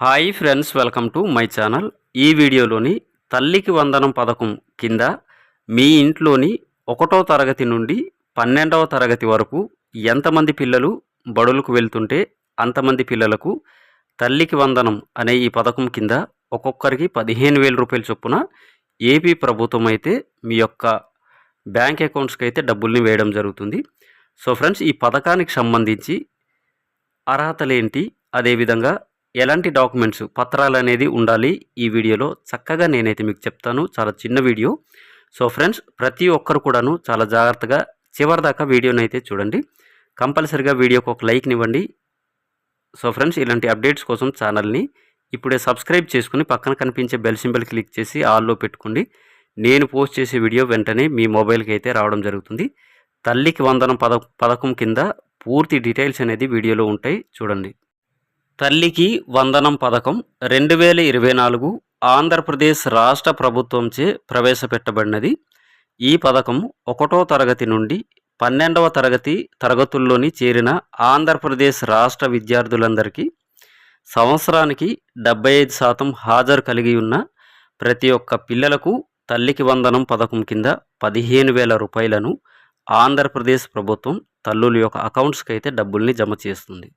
Hi friends welcome to my channel. ఈ వీడియోలోని తల్లికి వందనం పథకం కింద మీ ఇంట్లోని ఒకటో తరగతి నుండి పన్నెండవ తరగతి వరకు ఎంతమంది పిల్లలు బడులకు వెళ్తుంటే అంతమంది పిల్లలకు తల్లికి వందనం అనే ఈ పథకం కింద ఒక్కొక్కరికి పదిహేను వేల రూపాయల చొప్పున ఏపీ ప్రభుత్వం అయితే మీ యొక్క బ్యాంక్ అకౌంట్స్కి అయితే డబ్బుల్ని వేయడం జరుగుతుంది. సో ఫ్రెండ్స్ ఈ పథకానికి సంబంధించి అర్హతలేంటి అదేవిధంగా ఎలాంటి డాక్యుమెంట్స్ పత్రాలు అనేది ఉండాలి ఈ వీడియోలో? చక్కగా నేనైతే మీకు చెప్తాను. చాలా చిన్న వీడియో. సో ఫ్రెండ్స్ ప్రతి ఒక్కరు కూడాను చాలా జాగ్రత్తగా చివరిదాకా వీడియోని అయితే చూడండి. కంపల్సరిగా వీడియోకి ఒక లైక్నివ్వండి సో ఫ్రెండ్స్ ఇలాంటి అప్డేట్స్ కోసం ఛానల్ని ఇప్పుడే సబ్స్క్రైబ్ చేసుకుని పక్కన కనిపించే బెల్ సింబల్ క్లిక్ చేసి ఆల్లో పెట్టుకోండి. నేను పోస్ట్ చేసే వీడియో వెంటనే మీ మొబైల్కి అయితే రావడం జరుగుతుంది. తల్లికి వందనం పద పథకం కింద పూర్తి డీటెయిల్స్ అనేది వీడియోలో ఉంటాయి. చూడండి. తల్లికి వందనం పథకం రెండు వేల ఇరవై నాలుగు ఆంధ్రప్రదేశ్ రాష్ట్ర ప్రభుత్వంచే ప్రవేశపెట్టబడినది. ఈ పథకం ఒకటో తరగతి నుండి పన్నెండవ తరగతి తరగతుల్లోని చేరిన ఆంధ్రప్రదేశ్ రాష్ట్ర విద్యార్థులందరికీ సంవత్సరానికి డెబ్బై ఐదు శాతం హాజరు కలిగి ఉన్న ప్రతి ఒక్క పిల్లలకు తల్లికి వందనం పథకం కింద పదిహేను వేల రూపాయలను ఆంధ్రప్రదేశ్ ప్రభుత్వం తల్లుల యొక్క అకౌంట్స్కి అయితే డబ్బుల్ని జమ చేస్తుంది.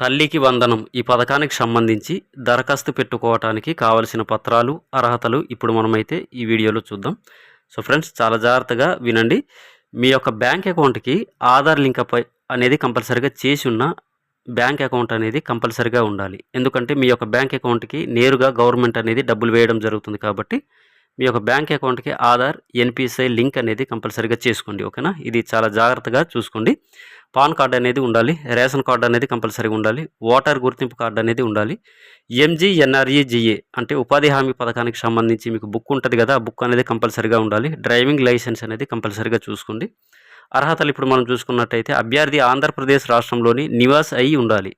తల్లికి వందనం ఈ పథకానికి సంబంధించి దరఖాస్తు పెట్టుకోవటానికి కావలసిన పత్రాలు అర్హతలు ఇప్పుడు మనమైతే ఈ వీడియోలో చూద్దాం. సో ఫ్రెండ్స్ చాలా జాగ్రత్తగా వినండి. మీ యొక్క బ్యాంక్ అకౌంట్కి ఆధార్ లింక్ అనేది కంపల్సరీగా చేసి ఉన్న బ్యాంక్ అకౌంట్ అనేది కంపల్సరీగా ఉండాలి. ఎందుకంటే మీ యొక్క బ్యాంక్ అకౌంట్కి నేరుగా గవర్నమెంట్ అనేది డబ్బులు వేయడం జరుగుతుంది కాబట్టి మీ యొక్క బ్యాంక్ అకౌంట్కి ఆధార్ ఎన్పిసిఐ లింక్ అనేది కంపల్సరీగా చేసుకోండి ఓకేనా? ఇది చాలా జాగ్రత్తగా చూసుకోండి. పాన్ కార్డ్ అనేది ఉండాలి రేషన్ కార్డు అనేది కంపల్సరీగా ఉండాలి ఓటర్ గుర్తింపు కార్డు అనేది ఉండాలి. ఎంజీఎన్ఆర్ఈజిఏ అంటే ఉపాధి హామీ పథకానికి సంబంధించి మీకు బుక్ ఉంటుంది కదా ఆ బుక్ అనేది కంపల్సరీగా ఉండాలి డ్రైవింగ్ లైసెన్స్ అనేది కంపల్సరీగా చూసుకోండి. అర్హతలు ఇప్పుడు మనం చూసుకున్నట్టయితే అభ్యర్థి ఆంధ్రప్రదేశ్ రాష్ట్రంలోని నివాస్ అయి ఉండాలి.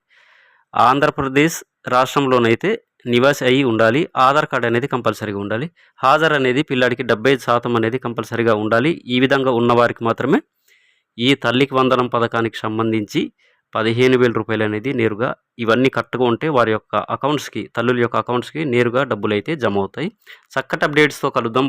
ఆంధ్రప్రదేశ్ రాష్ట్రంలోనైతే నివాసి అయి ఉండాలి. ఆధార్ కార్డ్ అనేది కంపల్సరీగా ఉండాలి. హాజరు అనేది పిల్లాడికి డెబ్బై శాతం అనేది కంపల్సరీగా ఉండాలి. ఈ విధంగా ఉన్నవారికి మాత్రమే ఈ తల్లికి వందనం పథకానికి సంబంధించి పదిహేను వేల రూపాయలు అనేది నేరుగా ఇవన్నీ కరెక్ట్గా ఉంటే వారి యొక్క అకౌంట్స్కి తల్లుల యొక్క అకౌంట్స్కి నేరుగా డబ్బులు అయితే జమ అవుతాయి. చక్కటి అప్డేట్స్తో కలుద్దాం.